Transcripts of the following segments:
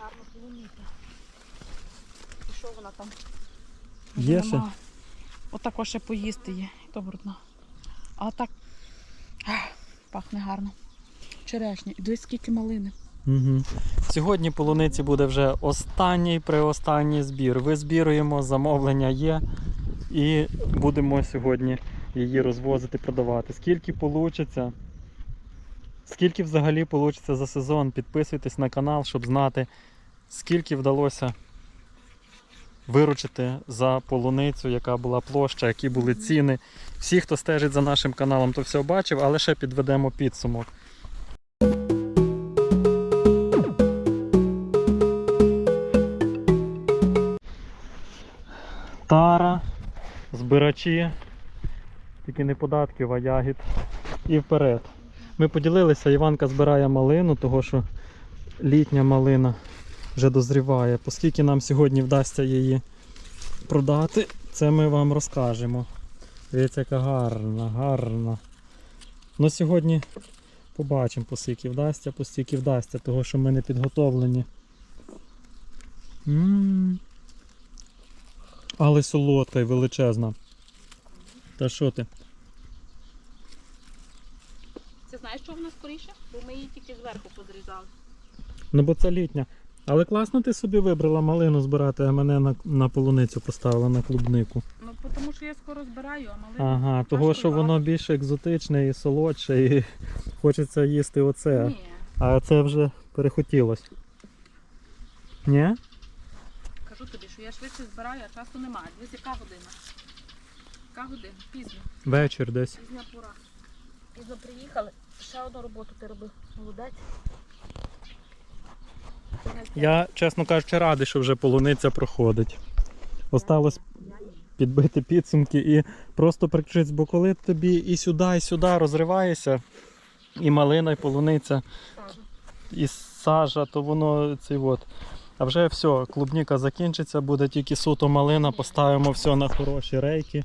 гарно полуніти. І що вона там? Є ще? Отако ще поїсти є, і то брудно. А так ах, пахне гарно. Черешня. І дивись, скільки малини. Угу. Сьогодні полуниці буде вже останній приостанній збір. Визбіруємо, замовлення є. І будемо сьогодні її розвозити, продавати. Скільки вийде? Скільки взагалі вийде за сезон? Підписуйтесь на канал, щоб знати, скільки вдалося виручити за полуницю, яка була площа, які були ціни. Всі, хто стежить за нашим каналом, то все бачив, але ще підведемо підсумок. Тара, збирачі, тільки не податків, а ягід. І вперед. Ми поділилися, Іванка збирає малину, того що літня малина вже дозріває. Оскільки нам сьогодні вдасться її продати, це ми вам розкажемо. Дивіться, яка гарна, гарна. Ну сьогодні побачимо, поскільки вдасться, поскільки вдасться, того що ми не підготовлені. М. Але солодка і величезна. Та що ти? Вона скоріше? Бо ми її тільки зверху подрізали. Ну бо це літня. Але класно ти собі вибрала малину збирати, а мене на, на полуницю поставила на клубнику. Ну, тому що я скоро збираю, а малину. Ага, того що воно більш екзотичне і солодше, і хочеться їсти оце. Ні. А це вже перехотілось. Ні? Кажу тобі, що я швидше збираю, а часу немає. Дивись, яка година. Яка година? Пізно. Вечір десь. Пізня пора. Пізно приїхали. Ще одну роботу ти робив. Молодець. Я, чесно кажучи, радий, що вже полуниця проходить. Осталось підбити підсумки і просто прикрити, бо коли тобі і сюди, і сюди розриваєшся, і малина, і полуниця, і сажа, то воно цей от. А вже все, клубніка закінчиться, буде тільки суто малина, поставимо все на хороші рейки.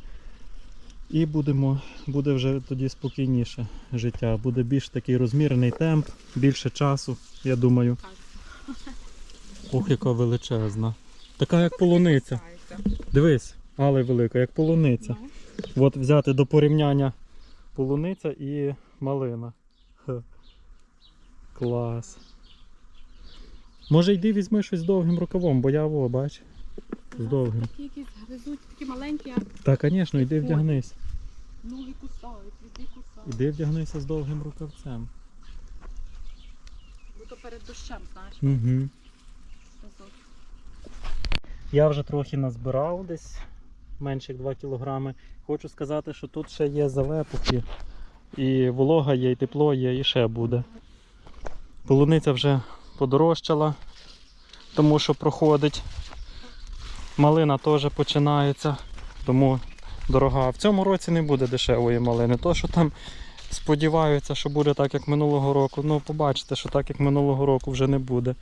І будемо, буде вже тоді спокійніше життя. Буде більш такий розмірений темп, більше часу, я думаю. Ох, яка величезна. Така як полуниця. Дивись, але велика, як полуниця. Ну, От взяти до порівняння полуниця і малина. Клас. Може йди візьми щось довгим рукавом, бо я во, бач. З довгим. Такі якісь гризуть, такі маленькі, Та, звісно, йди вдягнись. ноги кусають, іди кусають. Іди вдягнися з довгим рукавцем. Бо то перед дощем, знаєш. Угу. Я вже трохи назбирав десь менше як 2 кілограми. Хочу сказати, що тут ще є залепухи. І волога є, і тепло є, і ще буде. Полуниця вже подорожчала, тому що проходить. Малина теж починається, тому дорога. В цьому році не буде дешевої малини. То, що там сподіваються, що буде так, як минулого року. Ну, побачите, що так, як минулого року вже не буде.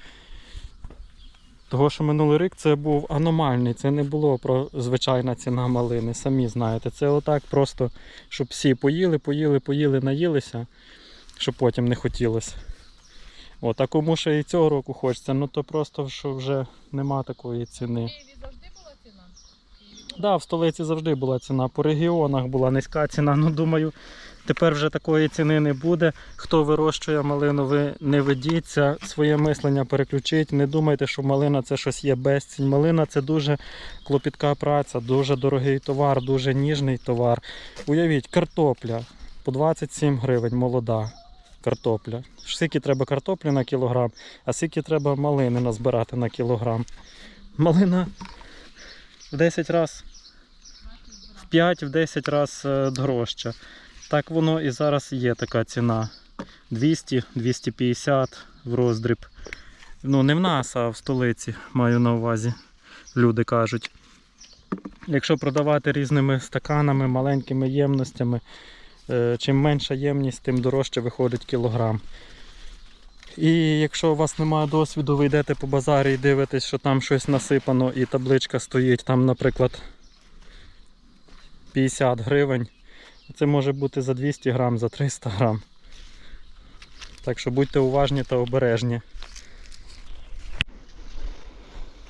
Того, що минулий рік це був аномальний, це не було про звичайна ціна малини, самі знаєте. Це отак просто, щоб всі поїли, поїли, поїли, наїлися, щоб потім не хотілося. От, а кому ще і цього року хочеться, ну то просто що вже нема такої ціни. Києві завжди була ціна? Так, да, в столиці завжди була ціна, по регіонах була низька ціна. Ну думаю, тепер вже такої ціни не буде. Хто вирощує малину, ви не ведіться, своє мислення переключіть. Не думайте, що малина це щось є безцінь. Малина це дуже клопітка праця, дуже дорогий товар, дуже ніжний товар. Уявіть, картопля по 27 гривень молода. Картопля. Скільки треба картоплі на кілограм, а скільки треба малини назбирати на кілограм. Малина в 10 разів в 5-10 разів дорожче. Так воно і зараз є така ціна. 200-250 в роздріб. Ну, не в нас, а в столиці маю на увазі. Люди кажуть. Якщо продавати різними стаканами, маленькими ємностями, е, чим менша ємність, тим дорожче виходить кілограм. І якщо у вас немає досвіду, ви йдете по базарі і дивитесь, що там щось насипано і табличка стоїть, там, наприклад, 50 гривень. Це може бути за 200 грам, за 300 грам. Так що будьте уважні та обережні.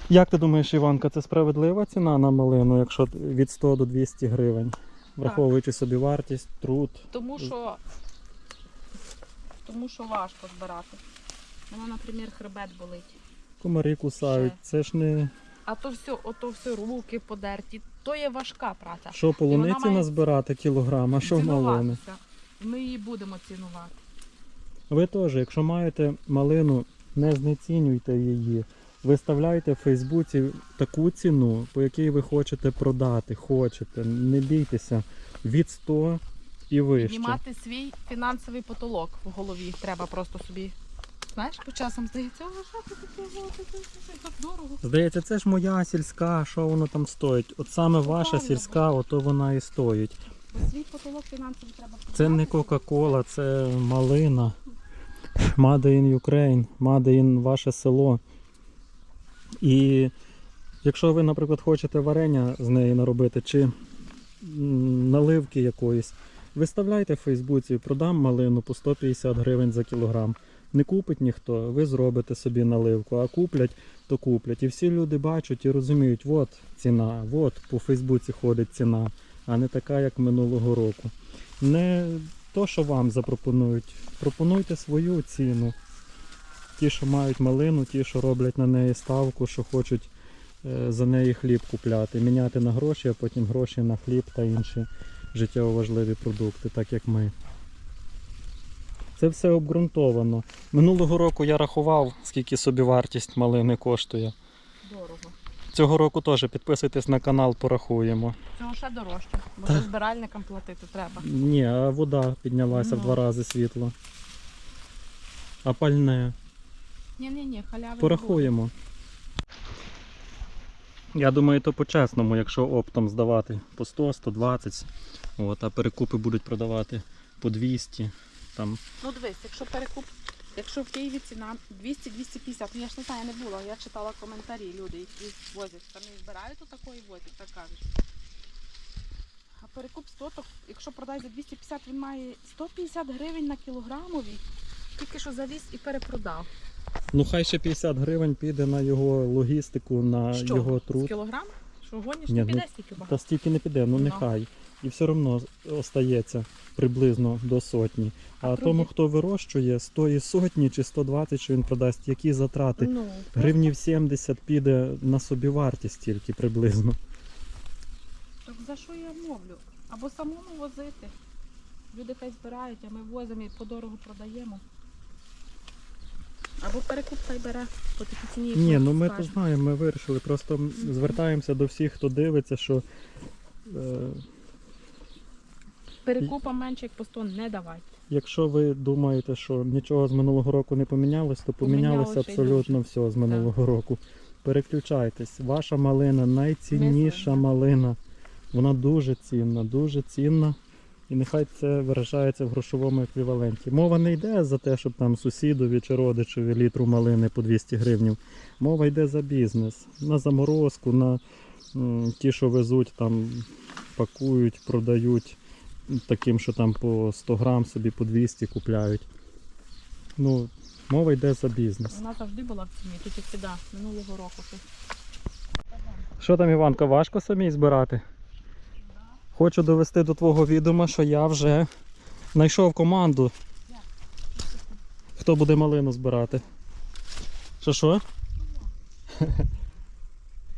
Як ти думаєш, Іванка, це справедлива ціна на малину, якщо від 100 до 200 гривень? Враховуючи собі вартість, труд. Тому що, тому що важко збирати. Воно, наприклад, хребет болить. Комарі кусають. Ще. Це ж не А то все, ото все руки подерті. То є важка праця. що полуниці має назбирати кілограм, а що малини. Цінуватися. Ми її будемо цінувати. Ви теж, якщо маєте малину, не знецінюйте її. Виставляйте в Фейсбуці таку ціну, по якій ви хочете продати, хочете. Не бійтеся від 100 і вище. Піднімати свій фінансовий потолок в голові. Треба просто собі. Знаєш, по часам здається, о, що це таке, О, це- це- це- це так дорого. Здається, це ж моя сільська, що воно там стоїть. От саме ваша правильно. сільська, ото вона і стоїть. Бо свій потолок фінансовий треба Це не підняти. Кока-Кола, це малина. Made in Ukraine, Made in ваше село. І якщо ви, наприклад, хочете варення з неї наробити, чи м, наливки якоїсь, виставляйте в Фейсбуці, продам малину по 150 гривень за кілограм. Не купить ніхто, ви зробите собі наливку, а куплять, то куплять. І всі люди бачать і розуміють, от ціна, от по Фейсбуці ходить ціна, а не така, як минулого року. Не то, що вам запропонують, пропонуйте свою ціну. Ті, що мають малину, ті, що роблять на неї ставку, що хочуть е, за неї хліб купляти, міняти на гроші, а потім гроші на хліб та інші життєво важливі продукти, так як ми. Це все обґрунтовано. Минулого року я рахував, скільки собі вартість малини коштує. Дорого. Цього року теж підписуйтесь на канал, порахуємо. Цього ще дорожче, бо це збиральникам платити треба. Ні, а вода піднялася в Ну. два рази світло. А пальне. Ні, ні, халяви. буде. Порахуємо. Я думаю, то по-чесному, якщо оптом здавати по 100, 120, а перекупи будуть продавати по 200. Там. Ну дивись, якщо перекуп, якщо в Києві ціна 200-250, ну я ж не знаю, я не була, я читала коментарі, люди, які возять, там не збирають то такої возять, так кажуть. А перекуп 100, то якщо продай за 250, він має 150 гривень на кілограмові, тільки що завіз і перепродав. Ну хай ще 50 гривень піде на його логістику, на Що? його З кілограм? Що гониш, Ні, не ну, піде стільки багато. Та стільки не піде, ну Ну. нехай. І все одно остається приблизно до сотні. А, А тому, хто вирощує, з тої сотні чи 120, що він продасть, які затрати? Ну, Гривнів 70 піде на собівартість тільки приблизно. Так за що я мовлю? Або самому возити. Люди хай збирають, а ми возимо і подорого продаємо. Або перекуп хай бере по такій ціні. Ні, ну ми то знаємо, ми вирішили. Просто звертаємося до всіх, хто дивиться, що е, Перекупа менше як по 100 не давайте. якщо ви думаєте, що нічого з минулого року не помінялось, то помінялося Помінялося й абсолютно все з минулого року. Переключайтесь. Ваша малина найцінніша малина. Вона дуже цінна, дуже цінна. І нехай це виражається в грошовому еквіваленті. Мова не йде за те, щоб там сусідові чи родичеві літру малини по 200 гривнів. Мова йде за бізнес, на заморозку, на м, ті, що везуть, там пакують, продають таким, що там по 100 грам собі по 200 купляють. Ну, мова йде за бізнес. Вона завжди була в ціні, тільки всіда, минулого року. Що там, Іванка, важко самій збирати? Хочу довести до твого відома, що я вже знайшов команду. Хто буде малину збирати? Що що?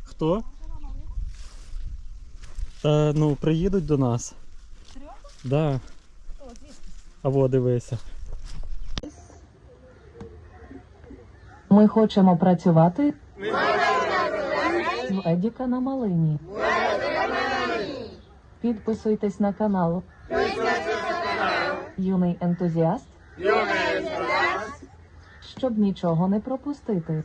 Хто? Та ну приїдуть до нас. Да. А во дивися. Ми хочемо працювати в Едіка на малині. Підписуйтесь на канал. Юний ентузіаст. Щоб нічого не пропустити.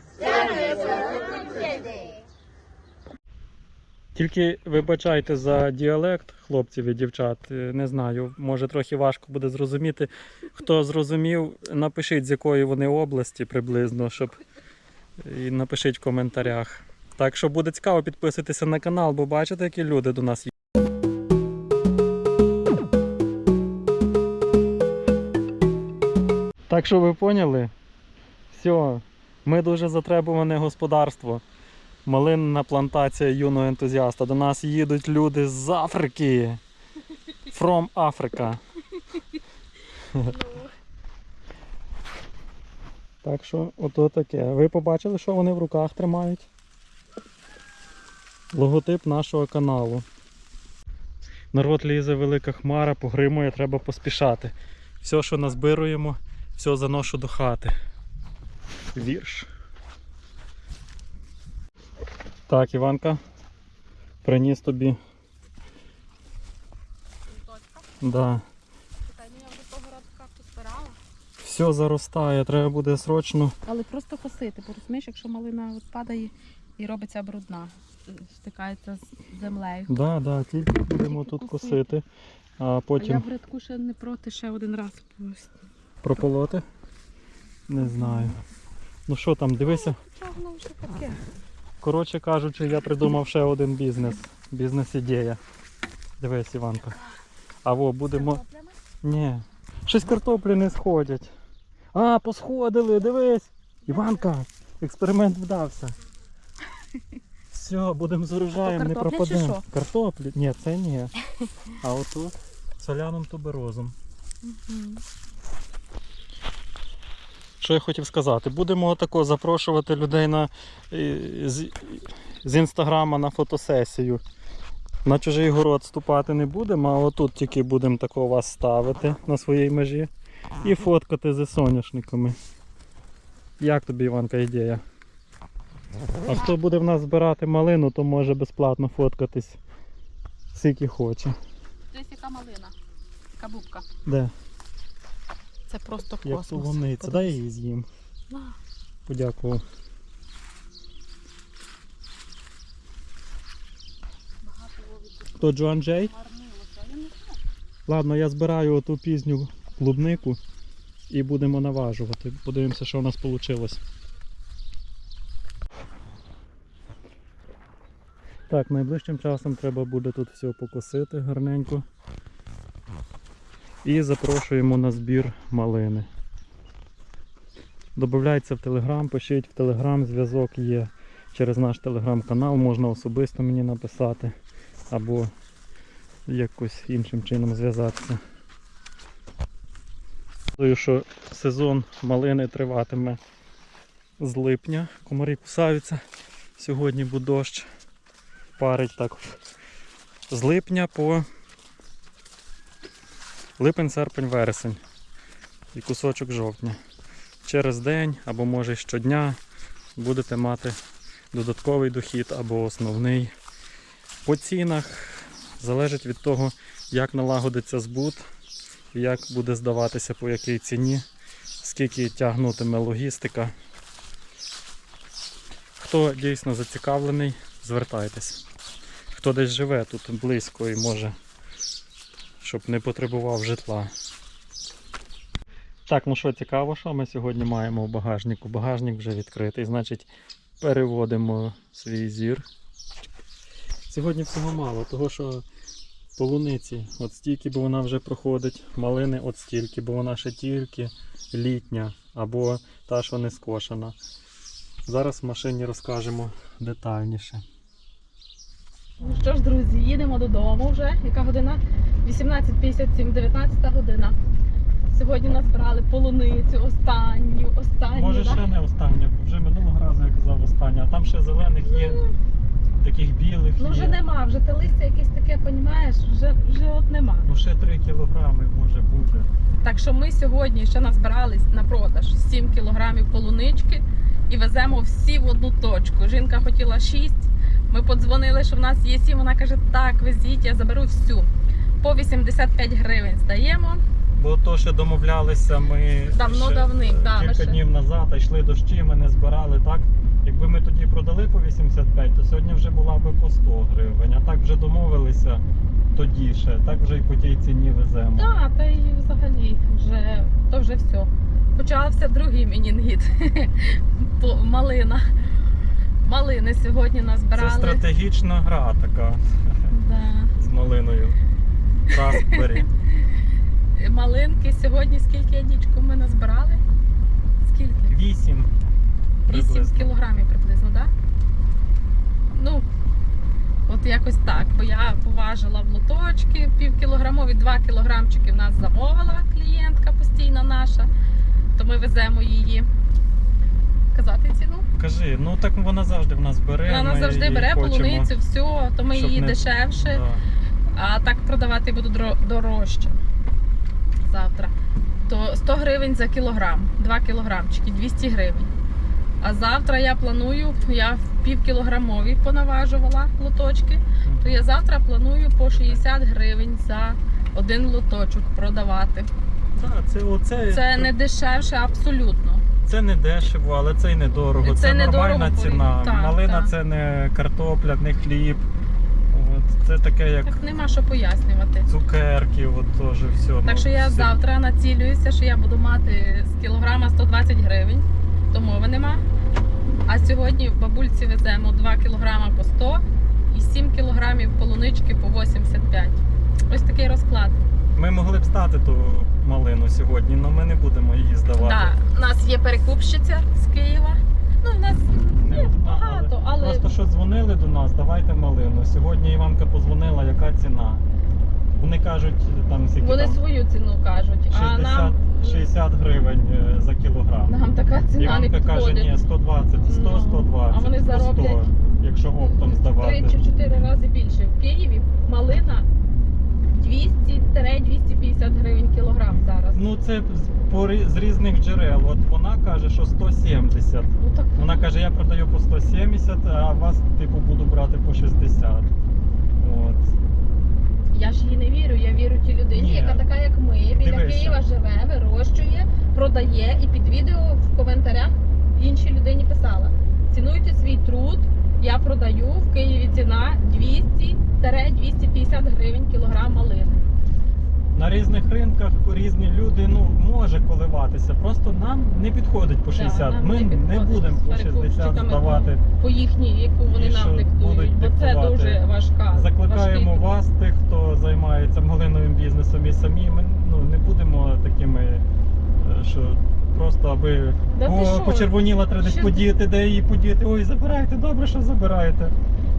Тільки вибачайте за діалект хлопців і дівчат. Е, Не знаю, може трохи важко буде зрозуміти. Хто зрозумів, напишіть з якої вони області приблизно, щоб і напишіть в коментарях. Так що буде цікаво, підписуйтеся на канал, бо бачите, які люди до нас є. Так що ви поняли? Все, ми дуже затребуване господарство. Малинна плантація юного ентузіаста. До нас їдуть люди з Африки. From Africa. Так що, ото таке. Ви побачили, що вони в руках тримають? Логотип нашого каналу. Народ лізе велика хмара, погримує, треба поспішати. Все, що назбируємо, все заношу до хати. Вірш. Так, Іванка. Приніс тобі. Точка. Да. Чекай, ну я вже того радка тут збирала. Все заростає, треба буде срочно. Але просто косити, бо розумієш, якщо малина от падає і робиться брудна, е, стикається з землею. Да, да, тільки будемо тут косити, а А я потім в рядку ще не проти ще один раз. Прополоти. Не знаю. Ну що там, дивися. Чого воно вже таке? Коротше кажучи, я придумав ще один бізнес. Бізнес-ідея. Дивись, Іванка. А во, будемо. Ні. Щось картоплі не сходять. А, посходили, дивись. Іванка, експеримент вдався. Все, будемо з урожаєм, не пропадемо. Картоплі? Ні, це ні. А отут соляном туберозом. Мгм. Що я хотів сказати? Будемо отако запрошувати людей на, е, з, з інстаграма на фотосесію. На чужий город ступати не будемо, а отут тільки будемо тако вас ставити на своїй межі і фоткати зі соняшниками. Як тобі, Іванка, ідея? А хто буде в нас збирати малину, то може безплатно фоткатись скільки хоче. Дивись, яка малина. Яка бубка. Де? Це просто Як космос. полуниця. Дай я її з'їм. Подякував. Хто Джоан Джей? Ладно, я збираю оту пізню клубнику і будемо наважувати. Подивимося, що у нас вийшло. Так, найближчим часом треба буде тут все покосити гарненько. І запрошуємо на збір малини. Добавляйте в Телеграм, пишіть в Телеграм, зв'язок є через наш телеграм-канал, можна особисто мені написати або якось іншим чином зв'язатися. Думаю, що сезон малини триватиме з липня. Комарі кусаються. Сьогодні був дощ. Парить так з липня по липень, серпень, вересень і кусочок жовтня. Через день або може щодня будете мати додатковий дохід або основний. По цінах залежить від того, як налагодиться збут, як буде здаватися по якій ціні, скільки тягнутиме логістика. Хто дійсно зацікавлений, звертайтесь. Хто десь живе тут близько і може, щоб не потребував житла. Так, ну що цікаво, що ми сьогодні маємо в багажнику. Багажник вже відкритий, значить переводимо свій зір. Сьогодні всього мало, того що полуниці от стільки, бо вона вже проходить, малини от стільки, бо вона ще тільки літня або та, що не скошена. Зараз в машині розкажемо детальніше. Ну що ж, друзі, їдемо додому вже. Яка година? 18.57, 19 година. Сьогодні назбирали полуницю, останню, останню. Може да? ще не остання, бо вже минулого разу я казав остання, а там ще зелених є, таких білих Ну вже є. нема, вже те листя якесь таке, понімаєш, вже, вже от нема. Ну ще 3 кілограми може буде. Так що ми сьогодні ще назбирали на продаж 7 кілограмів полунички і веземо всі в одну точку. Жінка хотіла 6. Ми подзвонили, що в нас є 7. Вона каже, так, везіть, я заберу всю. По 85 гривень здаємо. Бо то ще домовлялися ми Давно давним, е, да, кілька ще- днів назад, а йшли дощі, ми не збирали так. Якби ми тоді продали по 85, то сьогодні вже була би по 100 гривень. А так вже домовилися тоді ще, так вже і по тій ціні веземо. Так, та й взагалі вже то вже все. Почався другий мінінгіт. Малина. Малини сьогодні Це стратегічна гра така Да. з малиною. Распбері. Малинки сьогодні скільки ядічку ми назбирали? Скільки? 8 8 кілограмів приблизно, так? Ну, от якось так. Бо я поважила в лоточки півкілограмові, два кілограмчики в нас замовила клієнтка постійна наша, то ми веземо її. Казати ціну? Кажи, ну так вона завжди в нас бере. Вона завжди бере хочемо. полуницю, все, то ми її не- дешевше. Да. А так продавати буду дорожче завтра. То 100 гривень за кілограм, 2 кілограмчики, 200 гривень. А завтра я планую, я півкілограмові понаважувала лоточки, то я завтра планую по 60 гривень за один лоточок продавати. Так, це, оце, Це не дешевше абсолютно. це не дешево, але це й недорого. Це Це, недорого нормальна ціна. так, Малина так. це не картопля, не хліб. Це таке, як Так нема що пояснювати. цукерки, от теж все. Так ну, що я завтра націлююся, що я буду мати з кілограма 120 гривень, то мови нема. А сьогодні в бабульці веземо 2 кілограма по 100 і 7 кілограмів полунички по 85. Ось такий розклад. Ми могли б стати ту малину сьогодні, але ми не будемо її здавати. Да, у нас є перекупщиця з Києва. Ну, у нас є багато, але Просто що дзвонили до нас, давайте малину. Сьогодні Іванка позвонила, яка ціна. Вони кажуть, там скільки вони там, свою ціну кажуть. 60, А нам, 60 гривень е, за кілограм. нам така ціна не Іванка каже, підходить. ні, 120, 100, Ну, 120, а вони по 100, зароблять якщо оптом Три здавати. чи чотири рази більше. В Києві малина 200-250 гривень кілограм зараз. Ну це по з різних джерел. От вона каже, що 170. Ну так Вона каже, я продаю по 170, а вас типу буду брати по 60. От. я ж їй не вірю. Я вірю тій людині, Ні. яка така, як ми, біля Дивися. Києва живе, вирощує, продає і під відео в коментарях іншій людині писала: цінуйте свій труд. Я продаю в Києві ціна 200-250 гривень кілограм малини. На різних ринках різні люди ну може коливатися. Просто нам не підходить по 60. нам Ми не не, будемо по 60 здавати. По їхній, яку вони нам диктують, бо це дуже важка. Закликаємо важкий вас, тих, хто займається малиновим бізнесом і самі. Ми ну не будемо такими, е, що просто аби Да о, почервоніла, треба десь подіяти, де її подіти. Ой, забирайте, добре, що забираєте.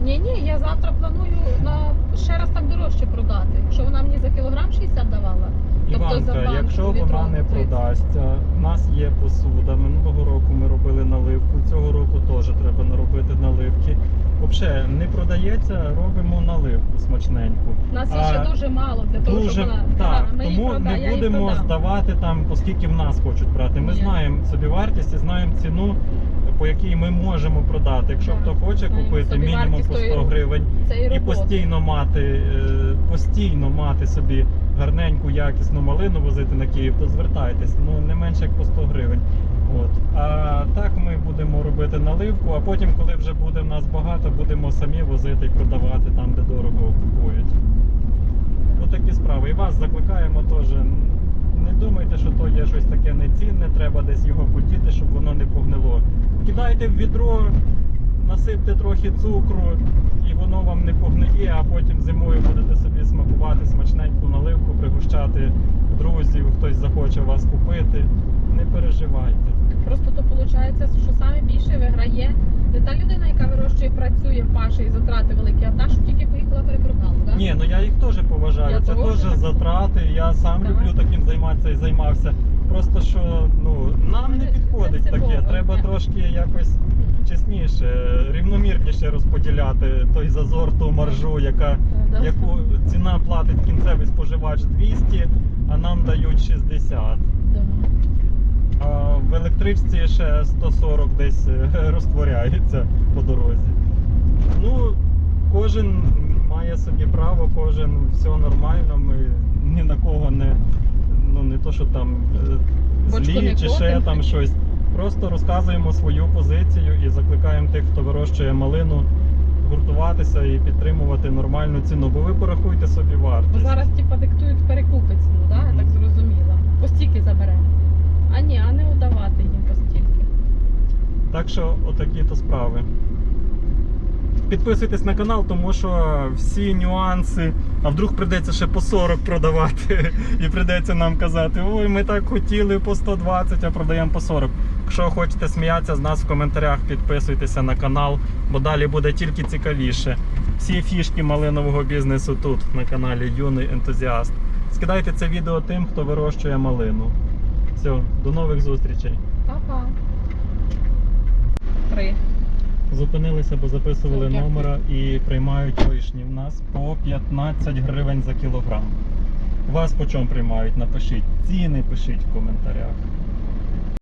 Ні, ні, я завтра планую на ще раз так дорожче продати. Якщо вона мені за кілограм 60 давала, Тобто за Іванка, банку якщо вона не 30. продасться, у нас є посуда. Минулого року ми робили наливку, цього року теж треба наробити наливки. Взагалі не продається, робимо наливку смачненьку. нас її А, ще дуже мало для того, Дуже щоб вона так, Да, ми її тому прода- я не будемо здавати там, оскільки в нас хочуть брати. Ми Ні. знаємо собівартість і знаємо ціну, по якій ми можемо продати. Якщо Так, хто хоче купити мінімум по 100 гривень і і постійно мати, е, постійно мати собі гарненьку, якісну малину возити на Київ, то звертайтесь. Ну не менше як по 100 гривень. От. А так ми будемо робити наливку, а потім, коли вже буде в нас багато, будемо самі возити і продавати там, де дорого купують. Отакі справи. І вас закликаємо теж. Не думайте, що то є щось таке нецінне, треба десь його подіти, щоб воно не погнило. Кидайте в відро, насипте трохи цукру, і воно вам не погниє, а потім зимою будете собі смакувати смачненьку наливку, пригощати друзів, хтось захоче вас купити. Не переживайте. Просто то виходить, що саме більше виграє не та людина, яка вирощує, працює, паше і затрати великі, а та, що тільки поїхала перепродала. Да? Ні, ну я їх теж поважаю. Я Це теж. затрати. Я сам Так. люблю таким займатися і займався. Просто що ну нам не Це підходить принципово, таке. Треба ні. трошки якось чесніше, рівномірніше розподіляти той зазор, ту маржу, яка Да. яку ціна платить кінцевий споживач 200, а нам дають 60. Електричці ще 140 десь е, розтворяється по дорозі. Ну, кожен має собі право, кожен все нормально. Ми ні на кого не, ну не то, що там е, злі чи ще там щось. Просто розказуємо свою позицію і закликаємо тих, хто вирощує малину, гуртуватися і підтримувати нормальну ціну. Бо ви порахуйте собі Бо зараз типа диктують перекупи ціну, да? я так зрозуміла. По стільки заберемо. А ні, а не удавати їм по стільки. Так що отакі то справи. Підписуйтесь на канал, тому що всі нюанси, а вдруг прийдеться ще по 40 продавати, і прийдеться нам казати, ой, ми так хотіли по 120, а продаємо по 40. Якщо хочете сміятися з нас в коментарях, підписуйтеся на канал, бо далі буде тільки цікавіше. Всі фішки малинового бізнесу тут, на каналі Юний Ентузіаст. Скидайте це відео тим, хто вирощує малину. Все, до нових зустрічей. Па-па. Три. Зупинилися, бо записували дякую. номера і приймають вишні. В нас по 15 гривень за кілограм. Вас по чому приймають? Напишіть. Ціни пишіть в коментарях.